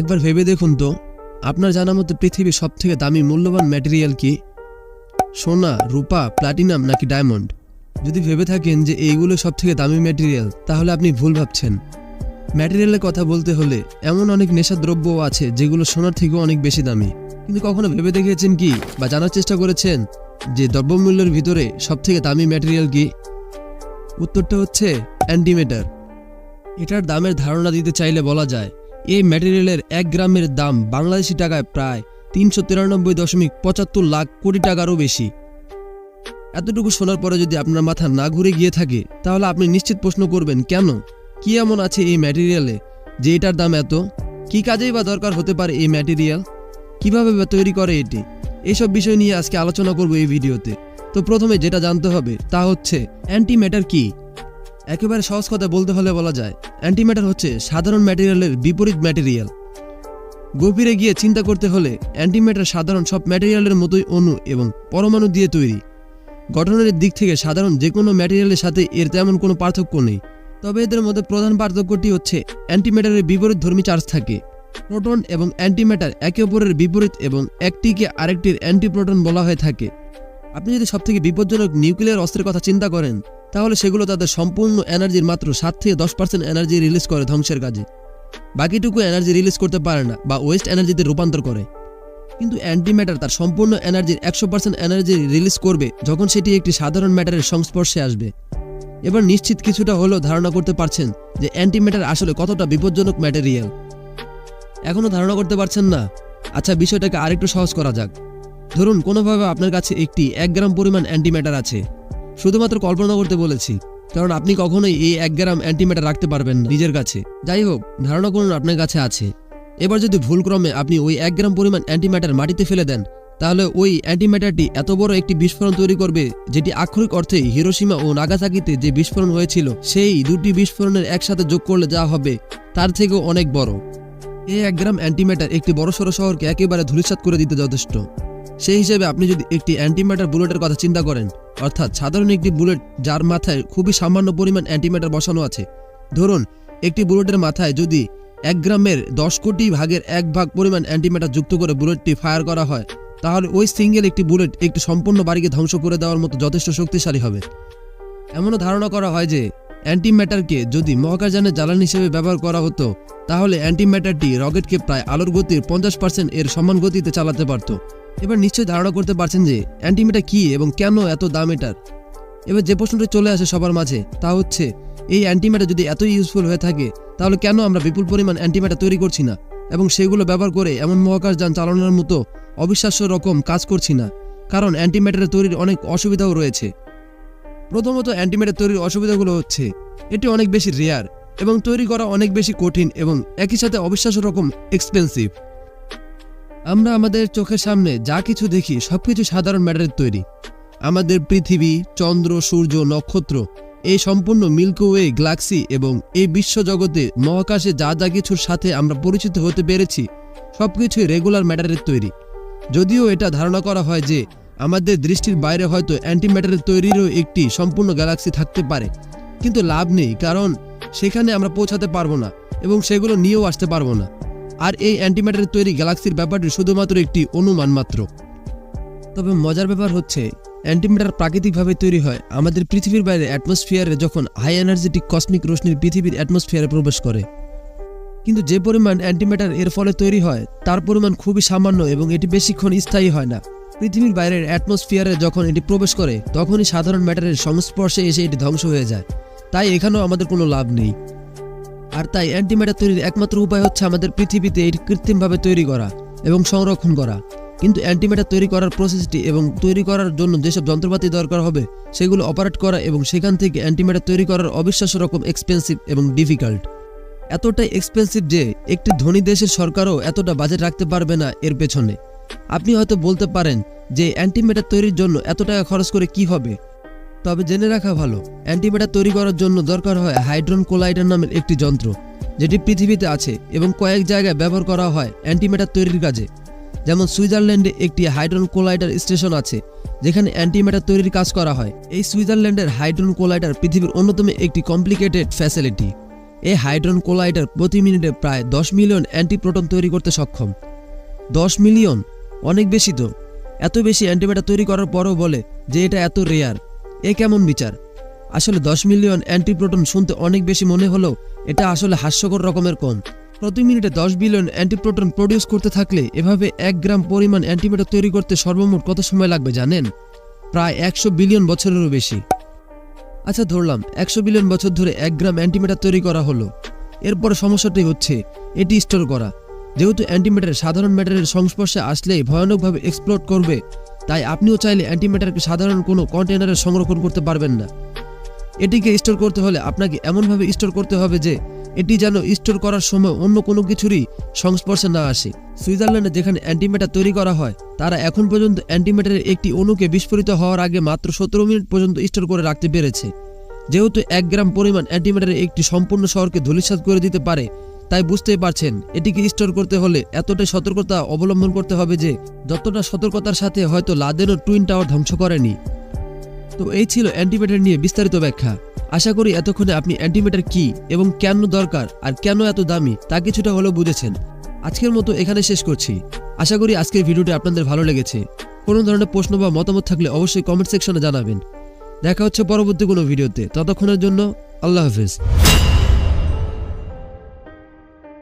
একবার ভেবে দেখুন তো, আপনার জানা মতো পৃথিবীর সব থেকে দামি মূল্যবান ম্যাটেরিয়াল কি? সোনা, রূপা প্লাটিনাম নাকি ডায়মন্ড যদি ভেবে থাকেন যে এইগুলো সব থেকে দামি ম্যাটেরিয়াল তাহলে আপনি ভুল ভাবছেন। ম্যাটেরিয়ালের কথা বলতে হলে এমন অনেক নেশা নেশাদ্রব্যও আছে যেগুলো সোনার থেকেও অনেক বেশি দামি। কিন্তু কখনো ভেবে দেখেছেন কি বা জানার চেষ্টা করেছেন যে দ্রব্যমূল্যের ভিতরে সব থেকে দামি ম্যাটেরিয়াল কি? উত্তরটা হচ্ছে অ্যান্টিমেটার। এটার দামের ধারণা দিতে চাইলে বলা যায় এই ম্যাটেরিয়ালের এক গ্রামের দাম বাংলাদেশি টাকায় প্রায় তিনশো তিরানব্বই দশমিক পঁচাত্তর লাখ কোটি টাকারও বেশি। এতটুকু শোনার পরে যদি আপনার মাথা না ঘুরে গিয়ে থাকে, তাহলে আপনি নিশ্চিত প্রশ্ন করবেন, কেন? কি এমন আছে এই ম্যাটেরিয়ালে যে এটার দাম এত? কি কাজেই বা দরকার হতে পারে এই ম্যাটেরিয়াল কীভাবে তৈরি করে এটি? এইসব বিষয় নিয়ে আজকে আলোচনা করব এই ভিডিওতে। তো প্রথমে যেটা জানতে হবে, তা হচ্ছে অ্যান্টিম্যাটার কি? একেবারে সহজ কথা বলতে হলে বলা যায়, অ্যান্টিম্যাটার হচ্ছে সাধারণ ম্যাটেরিয়ালের বিপরীত ম্যাটেরিয়াল। গভীরে গিয়ে চিন্তা করতে হলে অ্যান্টিম্যাটার সাধারণ সব ম্যাটেরিয়ালের মতোই অণু এবং পরমাণু দিয়ে তৈরি। গঠনের দিক থেকে সাধারণ যে কোনো ম্যাটেরিয়ালের সাথে এর তেমন কোনো পার্থক্য নেই। তবে এদের মধ্যে প্রধান পার্থক্যটি হচ্ছে অ্যান্টিম্যাটারের বিপরীত ধর্মী চার্জ থাকে। প্রোটন এবং অ্যান্টিম্যাটার একে অপরের বিপরীত এবং একটিকে আরেকটির অ্যান্টিপ্রোটন বলা হয়ে থাকে। আপনি যদি সবথেকে বিপজ্জনক নিউক্লিয়ার অস্ত্রের কথা চিন্তা করেন তাহলে সেগুলো তাদের সম্পূর্ণ এনার্জির মাত্র সাত থেকে দশ পার্সেন্ট এনার্জি রিলিজ করে ধ্বংসের কাজে। বাকিটুকু এনার্জি রিলিজ করতে পারে না বা ওয়েস্ট এনার্জিতে রূপান্তর করে। কিন্তু অ্যান্টিম্যাটার তার সম্পূর্ণ এনার্জির একশো পার্সেন্ট এনার্জি রিলিজ করবে যখন সেটি একটি সাধারণ ম্যাটারের সংস্পর্শে আসবে। এবার নিশ্চিত কিছুটা হলেও ধারণা করতে পারছেন যে অ্যান্টিম্যাটার আসলে কতটা বিপজ্জনক ম্যাটেরিয়াল এখনও ধারণা করতে পারছেন না? আচ্ছা বিষয়টাকে আরেকটু সহজ করা যাক। ধরুন, কোনোভাবে আপনার কাছে একটি এক গ্রাম পরিমাণ অ্যান্টিম্যাটার আছে। শুধুমাত্র কল্পনা করতে বলেছি, কারণ আপনি কখনোই এই এক গ্রাম অ্যান্টিম্যাটার রাখতে পারবেন না নিজের কাছে। যাই হোক, ধারণা করুন আপনার কাছে আছে। এবার যদি ভুলক্রমে আপনি ওই এক গ্রাম পরিমাণ অ্যান্টিম্যাটার মাটিতে ফেলে দেন, তাহলে ওই অ্যান্টিম্যাটারটি এত বড় একটি বিস্ফোরণ তৈরি করবে, যেটি আক্ষরিক অর্থে হিরোসীমা ও নাগাসাকিতে যে বিস্ফোরণ হয়েছিল, সেই দুটি বিস্ফোরণের একসাথে যোগ করলে যা হবে, তার থেকেও অনেক বড়। এই এক গ্রাম অ্যান্টিম্যাটার একটি বড়সড় শহরকে একেবারে ধূলিসাৎ করে দিতে যথেষ্ট। সেই হিসেবে আপনি যদি একটি অ্যান্টিম্যাটার বুলেটের কথা চিন্তা করেন অর্থাৎ সাধারণ একটি বুলেট যার মাথায় খুবই সামান্য পরিমাণ অ্যান্টিম্যাটার বসানো আছে। ধরুন, একটি বুলেটের মাথায় যদি এক গ্রামের দশ কোটি ভাগের এক ভাগ পরিমাণ অ্যান্টিম্যাটার যুক্ত করে বুলেটটি ফায়ার করা হয়, তাহলে ওই সিঙ্গেল একটি বুলেট একটি সম্পূর্ণ বাড়িকে ধ্বংস করে দেওয়ার মতো যথেষ্ট শক্তিশালী হবে। এমনও ধারণা করা হয় যে অ্যান্টিম্যাটারকে যদি মহাকাশযানের জ্বালানি হিসেবে ব্যবহার করা হতো, তাহলে অ্যান্টিম্যাটারটি রকেটকে প্রায় আলোর গতির পঞ্চাশ পার্সেন্ট এর সমান গতিতে চালাতে পারত। এবার নিশ্চয়ই ধারণা করতে পারছেন যে অ্যান্টিম্যাটার কী এবং কেন এত দাম এটার? এবার যে প্রশ্নটি চলে আসে সবার মাঝে, তা হচ্ছে, এই অ্যান্টিম্যাটার যদি এতই ইউজফুল হয়ে থাকে, তাহলে কেন আমরা বিপুল পরিমাণ অ্যান্টিম্যাটার তৈরি করছি না এবং সেগুলো ব্যবহার করে এমন মহাকাশ যান চালানোর মতো অবিশ্বাস্য রকম কাজ করছি না? কারণ অ্যান্টিম্যাটার তৈরির অনেক অসুবিধাও রয়েছে। প্রথমত অ্যান্টিম্যাটার তৈরির অসুবিধাগুলো হচ্ছে, এটি অনেক বেশি রেয়ার এবং তৈরি করা অনেক বেশি কঠিন এবং একই সাথে অবিশ্বাস্য রকম এক্সপেন্সিভ আমরা আমাদের চোখের সামনে যা কিছু দেখি, সবকিছু সাধারণ ম্যাটারের তৈরি। আমাদের পৃথিবী, চন্দ্র, সূর্য, নক্ষত্র, এই সম্পূর্ণ মিল্কওয়ে গ্যালাক্সি এবং এই বিশ্বজগতে মহাকাশে যা যা কিছুর সাথে আমরা পরিচিত হতে পেরেছি, সবকিছুই রেগুলার ম্যাটারের তৈরি। যদিও এটা ধারণা করা হয় যে, আমাদের দৃষ্টির বাইরে হয়তো অ্যান্টিম্যাটারের তৈরিরও একটি সম্পূর্ণ গ্যালাক্সি থাকতে পারে। কিন্তু লাভ নেই, কারণ সেখানে আমরা পৌঁছাতে পারব না এবং সেগুলো নিয়েও আসতে পারব না। আর এই অ্যান্টিম্যাটারের তৈরি গ্যালাক্সির ব্যাপারটি শুধুমাত্র একটি অনুমান মাত্র। তবে মজার ব্যাপার হচ্ছে অ্যান্টিম্যাটার প্রাকৃতিকভাবে তৈরি হয় আমাদের পৃথিবীর বাইরে অ্যাটমসফিয়ারে যখন হাই এনার্জেটিক কসমিক রশ্মির পৃথিবীর অ্যাটমসফিয়ারে প্রবেশ করে। কিন্তু যে পরিমাণ অ্যান্টিম্যাটার এর ফলে তৈরি হয়, তার পরিমাণ খুবই সামান্য এবং এটি বেশিক্ষণ স্থায়ী হয় না। পৃথিবীর বাইরের অ্যাটমসফিয়ারে যখন এটি প্রবেশ করে, তখনই সাধারণ ম্যাটারের সংস্পর্শে এসে এটি ধ্বংস হয়ে যায়। তাই এখানেও আমাদের কোনো লাভ নেই। আর তাই অ্যান্টিম্যাটার তৈরির একমাত্র উপায় হচ্ছে আমাদের পৃথিবীতে এটি কৃত্রিমভাবে তৈরি করা এবং সংরক্ষণ করা। কিন্তু অ্যান্টিম্যাটার তৈরি করার প্রসেসটি এবং তৈরি করার জন্য যেসব যন্ত্রপাতি দরকার হবে, সেগুলো অপারেট করা এবং সেখান থেকে অ্যান্টিম্যাটার তৈরি করার অবিশ্বাস্য রকম এক্সপেন্সিভ এবং ডিফিকাল্ট এতটাই এক্সপেন্সিভ যে একটি ধনী দেশের সরকারও এতটা বাজেট রাখতে পারবে না এর পেছনে। আপনি হয়তো বলতে পারেন যে অ্যান্টিম্যাটার তৈরির জন্য এত টাকা খরচ করে কি হবে? তবে জেনে রাখা ভালো অ্যান্টিম্যাটার তৈরি করার জন্য দরকার হয় হাইড্রোন কোলাইডার নামের একটি যন্ত্র, যেটি পৃথিবীতে আছে এবং কয়েক জায়গায় ব্যবহার করা হয় অ্যান্টিমেটার তৈরির কাজে। যেমন সুইজারল্যান্ডে একটি হাইড্রোন কোলাইডার স্টেশন আছে, যেখানে অ্যান্টিমেটার তৈরির কাজ করা হয়। এই সুইজারল্যান্ডের হাইড্রোন কোলাইডার পৃথিবীর অন্যতম একটি কমপ্লিকেটেড ফ্যাসিলিটি। এই হাইড্রন কোলাইডার প্রতি মিনিটে প্রায় দশ মিলিয়ন অ্যান্টিপ্রোটন তৈরি করতে সক্ষম। দশ মিলিয়ন? অনেক বেশি তো। এত বেশি অ্যান্টিমেটার তৈরি করার পরও বলে যে এটা এত রেয়ার। এ কেমন বিচার? আসলে দশ মিলিয়ন অ্যান্টিপ্রোটন শুনতে অনেক বেশি মনে হলেও এটা আসলে হাস্যকর রকমের কম। প্রতি মিনিটে দশ বিলিয়ন অ্যান্টিপ্রোটন প্রডিউস করতে থাকলে এভাবে এক গ্রাম পরিমাণ অ্যান্টিম্যাটার তৈরি করতে সর্বমোট কত সময় লাগবে জানেন? প্রায় একশো বিলিয়ন বছরেরও বেশি। আচ্ছা ধরলাম একশো বিলিয়ন বছর ধরে এক গ্রাম অ্যান্টিম্যাটার তৈরি করা হলো। এরপর সমস্যাটি হচ্ছে এটি স্টোর করা। যেহেতু অ্যান্টিম্যাটার সাধারণ ম্যাটারের সংস্পর্শে আসলেই ভয়ানকভাবে এক্সপ্লোড করবে, তাই আপনিও চাইলে অ্যান্টিম্যাটারকে সাধারণ কোনো কন্টেনারে সংরক্ষণ করতে পারবেন না। এটিকে স্টোর করতে হলে আপনাকে এমনভাবে স্টোর করতে হবে যে, এটি যেন স্টোর করার সময় অন্য কোনো কিছুরই সংস্পর্শে না আসে। সুইজারল্যান্ডে যেখানে অ্যান্টিম্যাটার তৈরি করা হয়, তারা এখন পর্যন্ত অ্যান্টিম্যাটারের একটি অণুকে বিস্ফোরিত হওয়ার আগে মাত্র সতেরো মিনিট পর্যন্ত স্টোর করে রাখতে পেরেছে। যেহেতু এক গ্রাম পরিমাণ অ্যান্টিম্যাটারের একটি সম্পূর্ণ শহরকে ধূলিসাৎ করে দিতে পারে তাই বুঝতেই পারছেন, এটিকে স্টোর করতে হলে এতটাই সতর্কতা অবলম্বন করতে হবে যে, যতটা সতর্কতার সাথে হয়তো লাদেনও টুইন টাওয়ার ধ্বংস করেনি। তো এই ছিল অ্যান্টিমেটার নিয়ে বিস্তারিত ব্যাখ্যা। আশা করি এতক্ষণে আপনি অ্যান্টিমেটার কি এবং কেন দরকার আর কেন এত দামি তা কিছুটা হলেও বুঝেছেন। আজকের মতো এখানে শেষ করছি। আশা করি আজকের ভিডিওটি আপনাদের ভালো লেগেছে। কোনো ধরনের প্রশ্ন বা মতামত থাকলে অবশ্যই কমেন্ট সেকশনে জানাবেন। দেখা হচ্ছে পরবর্তী কোনো ভিডিওতে। ততক্ষণের জন্য আল্লাহ হাফেজ।